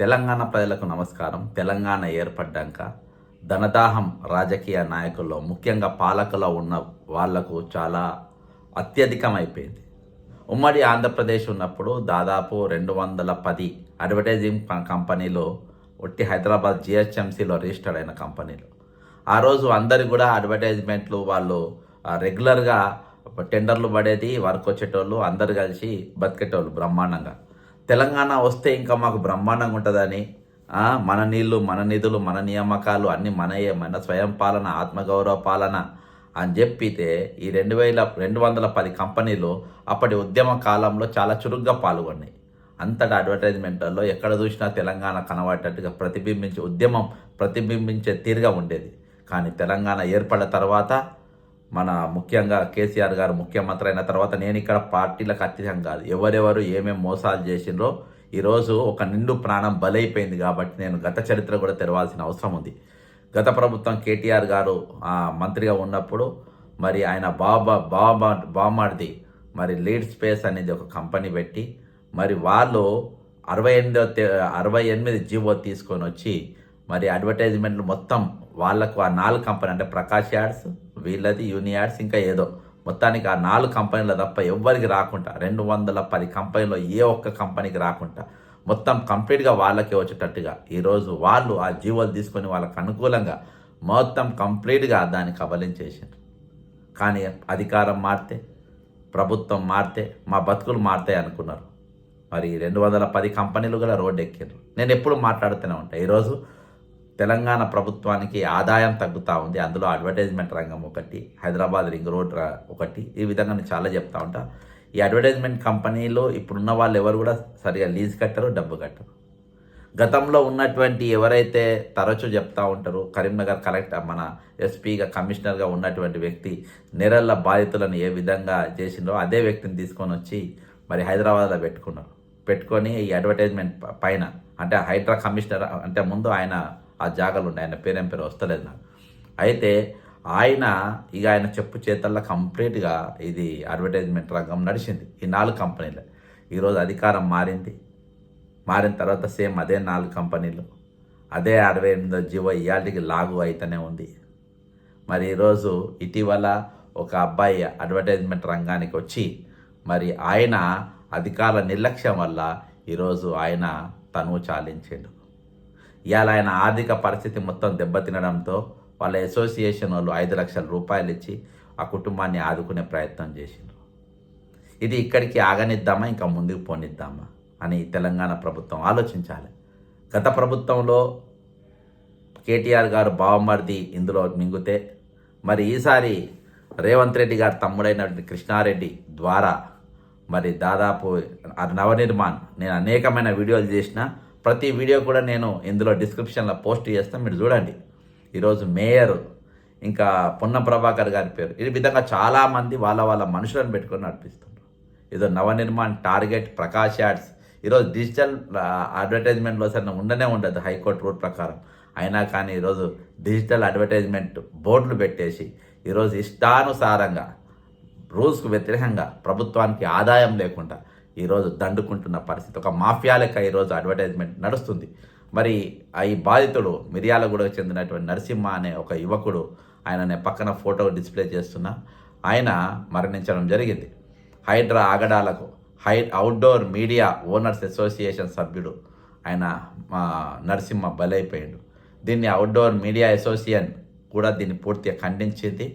తెలంగాణ ప్రజలకు నమస్కారం. తెలంగాణ ఏర్పడ్డాక ధనదాహం రాజకీయ నాయకుల్లో ముఖ్యంగా పాలకులో ఉన్న వాళ్ళకు చాలా అత్యధికమైపోయింది. ఉమ్మడి ఆంధ్రప్రదేశ్ ఉన్నప్పుడు దాదాపు రెండు వందల పది అడ్వర్టైజింగ్ కంపెనీలు ఒట్టి హైదరాబాద్ జిహెచ్ఎంసీలో రిజిస్టర్డ్ అయిన కంపెనీలు. ఆ రోజు అందరు కూడా అడ్వర్టైజ్మెంట్లు వాళ్ళు రెగ్యులర్గా టెండర్లు పడేది వర్క్ వచ్చేటోళ్ళు అందరు కలిసి బతికేటోళ్ళు బ్రహ్మాండంగా. తెలంగాణ వస్తే ఇంకా మాకు బ్రహ్మాండంగా ఉంటుందని. మన నీళ్ళు మన నిధులు మన నియామకాలు అన్నీ మనయే మన స్వయం పాలన ఆత్మగౌరవ పాలన అని చెప్పితే ఈ రెండు వేల రెండు వందల పది కంపెనీలు అప్పటి ఉద్యమ కాలంలో చాలా చురుగ్గా పాల్గొన్నాయి. అంతటా అడ్వర్టైజ్మెంట్లలో ఎక్కడ చూసినా తెలంగాణ కనబడేటట్టుగా ప్రతిబింబించే ఉద్యమం ప్రతిబింబించే తీరుగా ఉండేది. కానీ తెలంగాణ ఏర్పడిన తర్వాత మన ముఖ్యంగా కేసీఆర్ గారు ముఖ్యమంత్రి అయిన తర్వాత నేను ఇక్కడ పార్టీలకు అత్యధికం కాదు. ఎవరెవరు ఏమేమి మోసాలు చేసిండ్రో ఈరోజు ఒక నిండు ప్రాణం బలైపోయింది కాబట్టి నేను గత చరిత్ర కూడా తెరవాల్సిన అవసరం ఉంది. గత ప్రభుత్వం కేటీఆర్ గారు మంత్రిగా ఉన్నప్పుడు మరి ఆయన బాబా బాబా బామార్ది మరి లీడ్ స్పేస్ అనేది ఒక కంపెనీ పెట్టి మరి వాళ్ళు అరవై ఎనిమిదో అరవై ఎనిమిది జీవో తీసుకొని వచ్చి మరి అడ్వర్టైజ్మెంట్లు మొత్తం వాళ్ళకు ఆ నాలుగు కంపెనీ అంటే ప్రకాష్ యాడ్స్ వీళ్ళది యూనియాడ్స్ ఇంకా ఏదో. మొత్తానికి ఆ నాలుగు కంపెనీలు తప్ప ఎవ్వరికి రాకుండా రెండు వందల పది కంపెనీలో ఏ ఒక్క కంపెనీకి రాకుండా మొత్తం కంప్లీట్గా వాళ్ళకే వచ్చేటట్టుగా ఈరోజు వాళ్ళు ఆ జీవోలు తీసుకొని వాళ్ళకు అనుకూలంగా మొత్తం కంప్లీట్గా దాన్ని కబలించేసారు కానీ అధికారం మారితే ప్రభుత్వం మారితే మా బతుకులు మారుతాయి అనుకున్నారు. మరి రెండు వందల పది కంపెనీలు కూడా రోడ్డు ఎక్కారు నేను ఎప్పుడు మాట్లాడుతూనే ఉంటాను ఈరోజు తెలంగాణ ప్రభుత్వానికి ఆదాయం తగ్గుతూ ఉంది. అందులో అడ్వర్టైజ్మెంట్ రంగం ఒకటి హైదరాబాద్ రింగ్ రోడ్ ఒకటి ఈ విధంగా నేను చాలా చెప్తా ఉంటా. ఈ అడ్వర్టైజ్మెంట్ కంపెనీలో ఇప్పుడున్న వాళ్ళు ఎవరు కూడా సరిగా లీజ్ కట్టరు డబ్బు కట్టరు. గతంలో ఉన్నటువంటి ఎవరైతే తరచూ చెప్తా ఉంటారో కరీంనగర్ కలెక్టర్ మన ఎస్పీగా కమిషనర్గా ఉన్నటువంటి వ్యక్తి నెరళ్ళ బాధితులను ఏ విధంగా చేసిందో అదే వ్యక్తిని తీసుకొని వచ్చి మరి హైదరాబాద్లో పెట్టుకున్నారు. పెట్టుకొని ఈ అడ్వర్టైజ్మెంట్ పైన అంటే హైడ్రా కమిషనర్ అంటే ముందు ఆయన ఆ జాగాలు ఉన్నాయి ఆయన పేరేం పేరు వస్తలేదు నాకు. అయితే ఆయన ఇక ఆయన చెప్పు చేతల్లో కంప్లీట్గా ఇది అడ్వర్టైజ్మెంట్ రంగం నడిచింది. ఈ నాలుగు కంపెనీలు. ఈరోజు అధికారం మారింది. మారిన తర్వాత సేమ్ అదే నాలుగు కంపెనీలు. అదే అరవై ఎనిమిదో జీవో ఇయాటికి లాగు అయితేనే ఉంది. మరి ఈరోజు ఇటీవల ఒక అబ్బాయి అడ్వర్టైజ్మెంట్ రంగానికి వచ్చి మరి ఆయన అధికార నిర్లక్ష్యం వల్ల ఈరోజు ఆయన తనువు చాలించాడు. ఇవాళ ఆయన ఆర్థిక పరిస్థితి మొత్తం దెబ్బతినడంతో వాళ్ళ అసోసియేషన్ వాళ్ళు ఐదు లక్షల రూపాయలు ఇచ్చి ఆ కుటుంబాన్ని ఆదుకునే ప్రయత్నం చేసిండ్రు. ఇది ఇక్కడికి ఆగనిద్దామా ఇంకా ముందుకు పోనిద్దామా అని తెలంగాణ ప్రభుత్వం ఆలోచించాలి. గత ప్రభుత్వంలో కేటీఆర్ గారు బావమర్ది ఇందులో మింగితే మరి ఈసారి రేవంత్ రెడ్డి గారు తమ్ముడైనటువంటి కృష్ణారెడ్డి ద్వారా మరి దాదాపు నవనిర్మాణ్. నేను అనేకమైన వీడియోలు చేసిన ప్రతి వీడియో కూడా నేను ఇందులో డిస్క్రిప్షన్లో పోస్ట్ చేస్తాను మీరు చూడండి. ఈరోజు మేయర్ ఇంకా పొన్నం ప్రభాకర్ గారి పేరు. ఈ విధంగా చాలామంది వాళ్ళ వాళ్ళ మనుషులను పెట్టుకొని నడిపిస్తున్నారు. ఏదో నవనిర్మాణ్ టార్గెట్ ప్రకాష్ యాడ్స్. ఈరోజు డిజిటల్ అడ్వర్టైజ్మెంట్లో సరే ఉండనే ఉండదు హైకోర్టు రూల్ ప్రకారం. అయినా కానీ ఈరోజు డిజిటల్ అడ్వర్టైజ్మెంట్ బోర్డులు పెట్టేసి ఈరోజు ఇష్టానుసారంగా రూల్స్కు వ్యతిరేకంగా ప్రభుత్వానికి ఆదాయం లేకుండా ఈరోజు దండుకుంటున్న పరిస్థితి. ఒక మాఫియా లెక్క ఈరోజు అడ్వర్టైజ్మెంట్ నడుస్తుంది. మరి ఈ బాధితుడు మిర్యాలగూడకు చెందినటువంటి నరసింహ అనే ఒక యువకుడు ఆయన పక్కన ఫోటో డిస్ప్లే చేస్తున్నా ఆయన మరణించడం జరిగింది. హైడ్రా ఆగడాలకు హై అవుట్డోర్ మీడియా ఓనర్స్ అసోసియేషన్ సభ్యుడు ఆయన మా నరసింహ బలైపోయాడు. దీన్ని అవుట్డోర్ మీడియా అసోసియేషన్ కూడా దీన్ని పూర్తిగా ఖండించింది.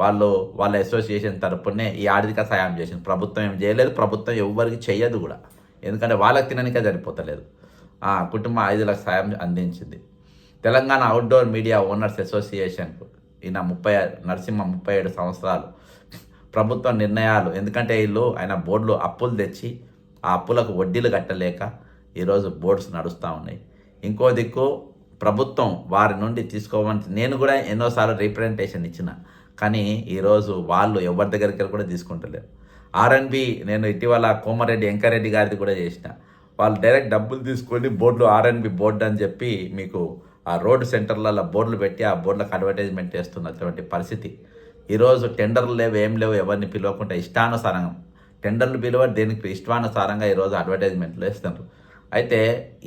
వాళ్ళు వాళ్ళ అసోసియేషన్ తరపునే ఈ ఆర్థిక సాయం చేసింది. ప్రభుత్వం ఏం చేయలేదు ప్రభుత్వం ఎవరికి చేయదు కూడా. ఎందుకంటే వాళ్ళకి తిననికే సరిపోతలేదు. ఆ కుటుంబం ఐదు లక్షల సాయం అందించింది. తెలంగాణ అవుట్డోర్ మీడియా ఓనర్స్ అసోసియేషన్కు ఈయన ముప్పై నరసింహ ముప్పై ఏడు సంవత్సరాలు ప్రభుత్వ నిర్ణయాలు. ఎందుకంటే వీళ్ళు ఆయన బోర్డులు అప్పులు తెచ్చి ఆ అప్పులకు వడ్డీలు కట్టలేక ఈరోజు బోర్డ్స్ నడుస్తూ ఉన్నాయి. ఇంకో దిక్కు ప్రభుత్వం వారి నుండి తీసుకోవాలని నేను కూడా ఎన్నోసార్లు రీప్రజెంటేషన్ ఇచ్చిన. కానీ ఈరోజు వాళ్ళు ఎవరి దగ్గరికి వెళ్ళి కూడా తీసుకుంటలేరు. ఆర్ఎన్బి నేను ఇటీవల కోమారెడ్డి ఎంకారెడ్డి గారిది కూడా చేసిన. వాళ్ళు డైరెక్ట్ డబ్బులు తీసుకొని బోర్డులు ఆర్ఎన్బి బోర్డు అని చెప్పి మీకు ఆ రోడ్డు సెంటర్లలో బోర్డులు పెట్టి ఆ బోర్డులకు అడ్వర్టైజ్మెంట్ చేస్తున్నటువంటి పరిస్థితి. ఈరోజు టెండర్లు లేవు ఏం లేవు ఎవరిని పిలవకుండా ఇష్టానుసారంగా టెండర్లు పిలువ దేనికి ఇష్టానుసారంగా ఈరోజు అడ్వర్టైజ్మెంట్లు వేస్తున్నారు అయితే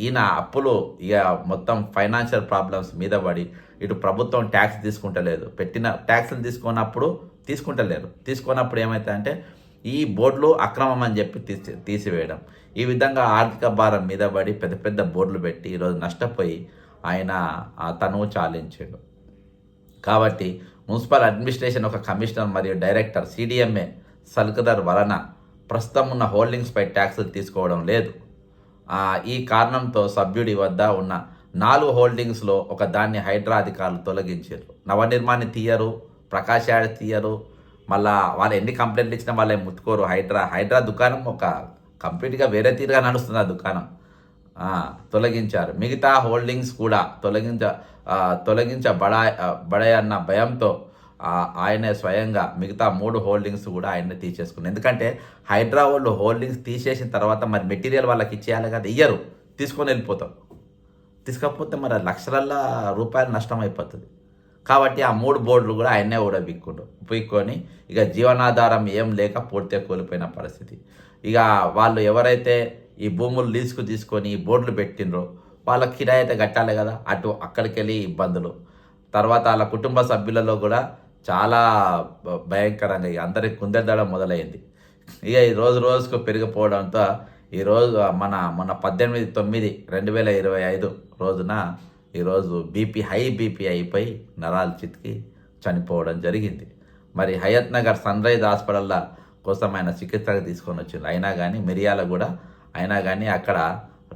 ఈయన అప్పులు ఇక మొత్తం ఫైనాన్షియల్ ప్రాబ్లమ్స్ మీద పడి ఇటు ప్రభుత్వం ట్యాక్స్ తీసుకుంటలేదు. పెట్టిన ట్యాక్స్లు తీసుకున్నప్పుడు తీసుకుంటలేరు తీసుకున్నప్పుడు ఏమవుతుందంటే ఈ బోర్డులు అక్రమం అని చెప్పి తీసి తీసివేయడం. ఈ విధంగా ఆర్థిక భారం మీద పడి పెద్ద పెద్ద బోర్డులు పెట్టి ఈరోజు నష్టపోయి ఆయన తను చాలించాడు. కాబట్టి మున్సిపల్ అడ్మినిస్ట్రేషన్ ఒక కమిషనర్ మరియు డైరెక్టర్ సిడిఎంఏ సల్కదర్ వలన ప్రస్తుతం ఉన్న హోల్డింగ్స్పై ట్యాక్సులు తీసుకోవడం లేదు. ఈ కారణంతో సభ్యుడి వద్ద ఉన్న నాలుగు హోల్డింగ్స్లో ఒక దాన్ని హైడ్రా అధికారులు తొలగించారు. నవనిర్మాణి తీయరు ప్రకాష్ యాడ్ తీయరు మళ్ళా వాళ్ళు ఎన్ని కంప్లైంట్లు ఇచ్చినా వాళ్ళే ముట్టుకోరు. హైడ్రా హైడ్రా దుకాణం ఒక కంప్లీట్గా వేరే తీరుగా నడుస్తుంది ఆ దుకాణం. తొలగించారు. మిగతా హోల్డింగ్స్ కూడా తొలగించ తొలగించ తొలగించబడా బడాయన్న అన్న భయంతో ఆయనే స్వయంగా మిగతా మూడు హోల్డింగ్స్ కూడా ఆయన తీసేసుకున్నారు. ఎందుకంటే హైడ్రా వాళ్ళు హోల్డింగ్స్ తీసేసిన తర్వాత మరి మెటీరియల్ వాళ్ళకి ఇచ్చేయాలి కదా ఇయ్యరు. తీసుకొని వెళ్ళిపోతాం. తీసుకపోతే మరి లక్షల రూపాయలు నష్టం అయిపోతుంది కాబట్టి ఆ మూడు బోర్డులు కూడా ఆయనే కూడా బిక్కుండు పీక్కొని ఇక జీవనాధారం ఏం లేక పూర్తిగా కోల్పోయిన పరిస్థితి. ఇక వాళ్ళు ఎవరైతే ఈ భూములు లీజుకు తీసుకొని ఈ బోర్డులు పెట్టినరో వాళ్ళకి కిరాయి అయితే కట్టాలి కదా అటు అక్కడికి వెళ్ళి ఇబ్బందులు. తర్వాత వాళ్ళ కుటుంబ సభ్యులలో కూడా చాలా భయంకరంగా ఇక అందరికి కుందెదడం మొదలైంది. ఇక ఈ రోజు రోజుకు పెరిగిపోవడంతో ఈరోజు మన మన పద్దెనిమిది తొమ్మిది రెండు వేల ఇరవై ఐదు రోజున ఈరోజు బీపీ హై బీపీ అయిపోయి నరాలు చితికి చనిపోవడం జరిగింది. మరి హయత్ నగర్ సన్ రైజ్ హాస్పిటల్ల కోసం ఆయన చికిత్సకు తీసుకొని వచ్చింది అయినా కానీ మిరియాల కూడా అయినా కానీ అక్కడ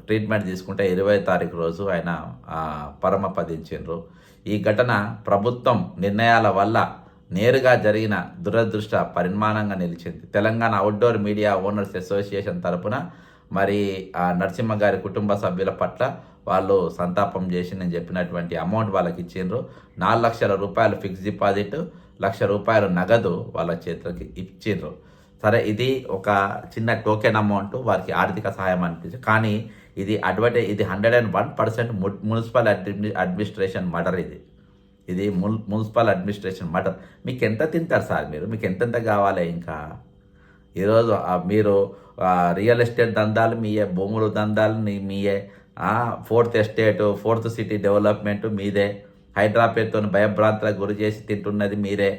ట్రీట్మెంట్ తీసుకుంటే ఇరవై తారీఖు రోజు ఆయన ఆ, పరమపదించిండ్రు. ఈ ఘటన ప్రభుత్వం నిర్ణయాల వల్ల నేరుగా జరిగిన దురదృష్ట పరిమాణంగా నిలిచింది. Telangana outdoor media owners association తరపున మరి ఆ నరసింహ గారి కుటుంబ సభ్యుల పట్ల వాళ్ళు సంతాపం చేసి నేను చెప్పినటువంటి అమౌంట్ వాళ్ళకి ఇచ్చిండ్రు. నాలుగు లక్షల రూపాయలు ఫిక్స్ డిపాజిట్ లక్ష రూపాయలు నగదు వాళ్ళ చేతులకి ఇచ్చిండ్రు. సరే ఇది ఒక చిన్న టోకెన్ అమౌంట్ వారికి ఆర్థిక సహాయం అనిపించింది. కానీ ఇది అడ్వర్టైజ్ ఇది hundred and one percent municipal admin administration murder ఇది. ఇది మున్ మున్సిపల్ అడ్మినిస్ట్రేషన్ మర్డర్ మీకు ఎంత తింటారు సార్ మీరు? మీకు ఎంతెంత కావాలి ఇంకా? ఈరోజు మీరు రియల్ ఎస్టేట్ దందాలు మీయే భూములు దందాలు మీయే fourth estate fourth city development మీదే హైదరాబాద్తో పేరుతో భయభ్రాంతులకు గురి చేసి తింటున్నది మీరే.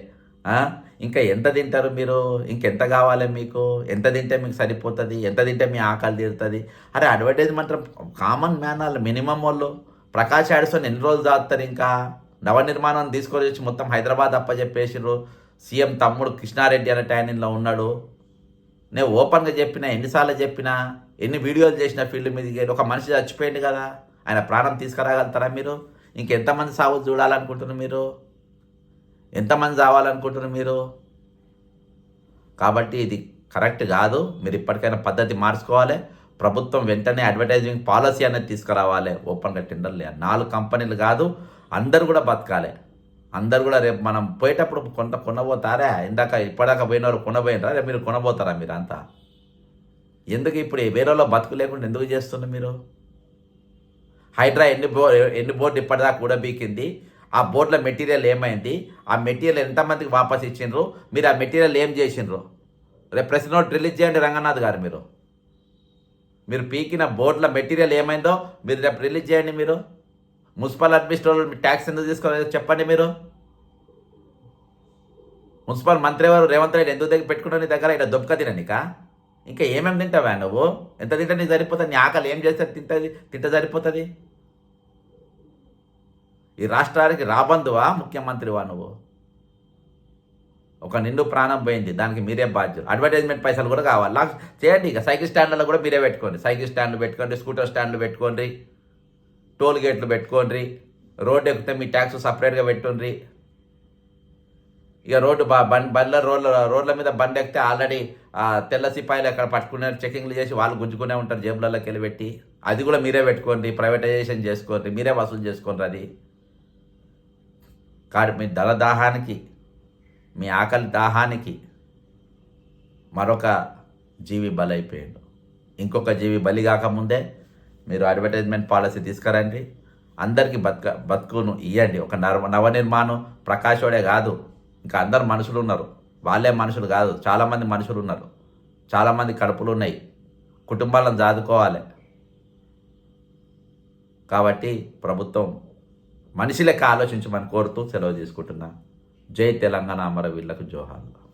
ఇంకా ఎంత తింటారు మీరు? ఇంకెంత కావాలి మీకు? ఎంత తింటే మీకు సరిపోతుంది? ఎంత తింటే మీ ఆకలి తీరుతుంది? అరే అడ్వర్టైజ్మెంట్ కామన్ మ్యాన్ వాళ్ళు మినిమం వాళ్ళు. ప్రకాష్ యాడ్సన్ ఎన్ని రోజులు దాస్తారు ఇంకా? నవ నిర్మాణం తీసుకొని వచ్చి మొత్తం హైదరాబాద్ అప్ప చెప్పేసిండ్రు సీఎం తమ్ముడు కృష్ణారెడ్డి అనే టైనింగ్లో ఉన్నాడు. నేను ఓపెన్గా చెప్పినా ఎన్నిసార్లు చెప్పినా ఎన్ని వీడియోలు చేసిన ఫీల్డ్ మీద ఒక మనిషి చచ్చిపోయింది కదా ఆయన ప్రాణం తీసుకురాగలుగుతారా మీరు? ఇంకెంతమంది సాగు చూడాలనుకుంటున్నారు మీరు? ఎంతమంది చావాలనుకుంటున్నారు మీరు? కాబట్టి ఇది కరెక్ట్ కాదు. మీరు ఇప్పటికైనా పద్ధతి మార్చుకోవాలి. ప్రభుత్వం వెంటనే అడ్వర్టైజింగ్ పాలసీ అనేది తీసుకురావాలి. ఓపెన్గా టెండర్లు నాలుగు కంపెనీలు కాదు అందరూ కూడా బతకాలి. అందరు కూడా రేపు మనం పోయేటప్పుడు కొంత కొనబోతారా? ఇందాక ఇప్పటిదాకా పోయినవారు కొనబోయినరా? రేపు మీరు కొనబోతారా మీరు అంతా ఎందుకు ఇప్పుడు వేరేలో బతుకు లేకుండా ఎందుకు చేస్తున్నారు మీరు? హైడ్రా ఎన్ని బో ఎన్ని బోర్డు ఇప్పటిదాకా కూడా బీకింది. ఆ బోర్డుల మెటీరియల్ ఏమైంది? ఆ మెటీరియల్ ఎంతమందికి వాపస్ ఇచ్చిండ్రు? మీరు ఆ మెటీరియల్ ఏం చేసిండ్రు? రేపు ప్రెస్ నోట్ రిలీజ్ చేయండి రంగనాథ్ గారు మీరు. మీరు పీకిన బోర్డుల మెటీరియల్ ఏమైందో మీరు రేపు రిలీజ్ చేయండి మీరు. మున్సిపల్ అడ్మినిస్ట్రేటర్ ట్యాక్స్ ఎందుకు తీసుకోలేదు? చెప్పండి మీరు. మున్సిపల్ మంత్రి వారు రేవంత్ రెడ్డి ఎందుకు దగ్గర పెట్టుకుంటావు నీ దగ్గర? ఇక్కడ దొబ్బక తిననిక ఇంకా. ఏమేమి తింటావా నువ్వు? ఎంత తింటే నీకు సరిపోతుంది? నీ ఆకలి ఏం చేస్తే తింటుంది? తింటే సరిపోతుంది? ఈ రాష్ట్రానికి రాబందువా ముఖ్యమంత్రివా నువ్వు? ఒక నిండు ప్రాణం పోయింది. దానికి మీరే బాధ్యులు. అడ్వర్టైజ్మెంట్ పైసలు కూడా కావాలి. చేయండి ఇక. సైకిల్ స్టాండ్లలో కూడా మీరే పెట్టుకోండి. సైకిల్ స్టాండ్లు పెట్టుకోండి స్కూటర్ స్టాండ్లు పెట్టుకోండి. టోల్ గేట్లు పెట్టుకోండి రోడ్డు ఎక్కితే మీ ట్యాక్స్ సపరేట్గా పెట్టుండ్రి. ఇక రోడ్డు బ బండి బండ్ల రోడ్ల రోడ్ల మీద బండి ఎక్కితే ఆల్రెడీ తెల్ల సిపాయిలు అక్కడ పట్టుకునే చెకింగ్లు చేసి వాళ్ళు గుంజుకునే ఉంటారు జేబులలోకి వెళ్ళి పెట్టి. అది కూడా మీరే పెట్టుకోండి ప్రైవేటైజేషన్ చేసుకోండి మీరే వసూలు చేసుకోండి అది. కాదు మీ దళ దాహానికి మీ ఆకలి దాహానికి మరొక జీవి బలైపోయాడు. ఇంకొక జీవి బలి కాకముందే మీరు అడ్వర్టైజ్మెంట్ పాలసీ తీసుకురండి. అందరికీ బతుక బతుకును ఇవ్వండి ఒక నవ నవనిర్మాణం ప్రకాశోడే కాదు. ఇంకా అందరు మనుషులు ఉన్నారు. వాళ్ళే మనుషులు కాదు. చాలామంది మనుషులు ఉన్నారు. చాలామంది కడుపులు ఉన్నాయి. కుటుంబాలను దాదుకోవాలి కాబట్టి ప్రభుత్వం మనిషి లెక్క ఆలోచించమని కోరుతూ సెలవు తీసుకుంటున్నా. జై తెలంగాణ అమరవీళ్ళకు జోహార్లు.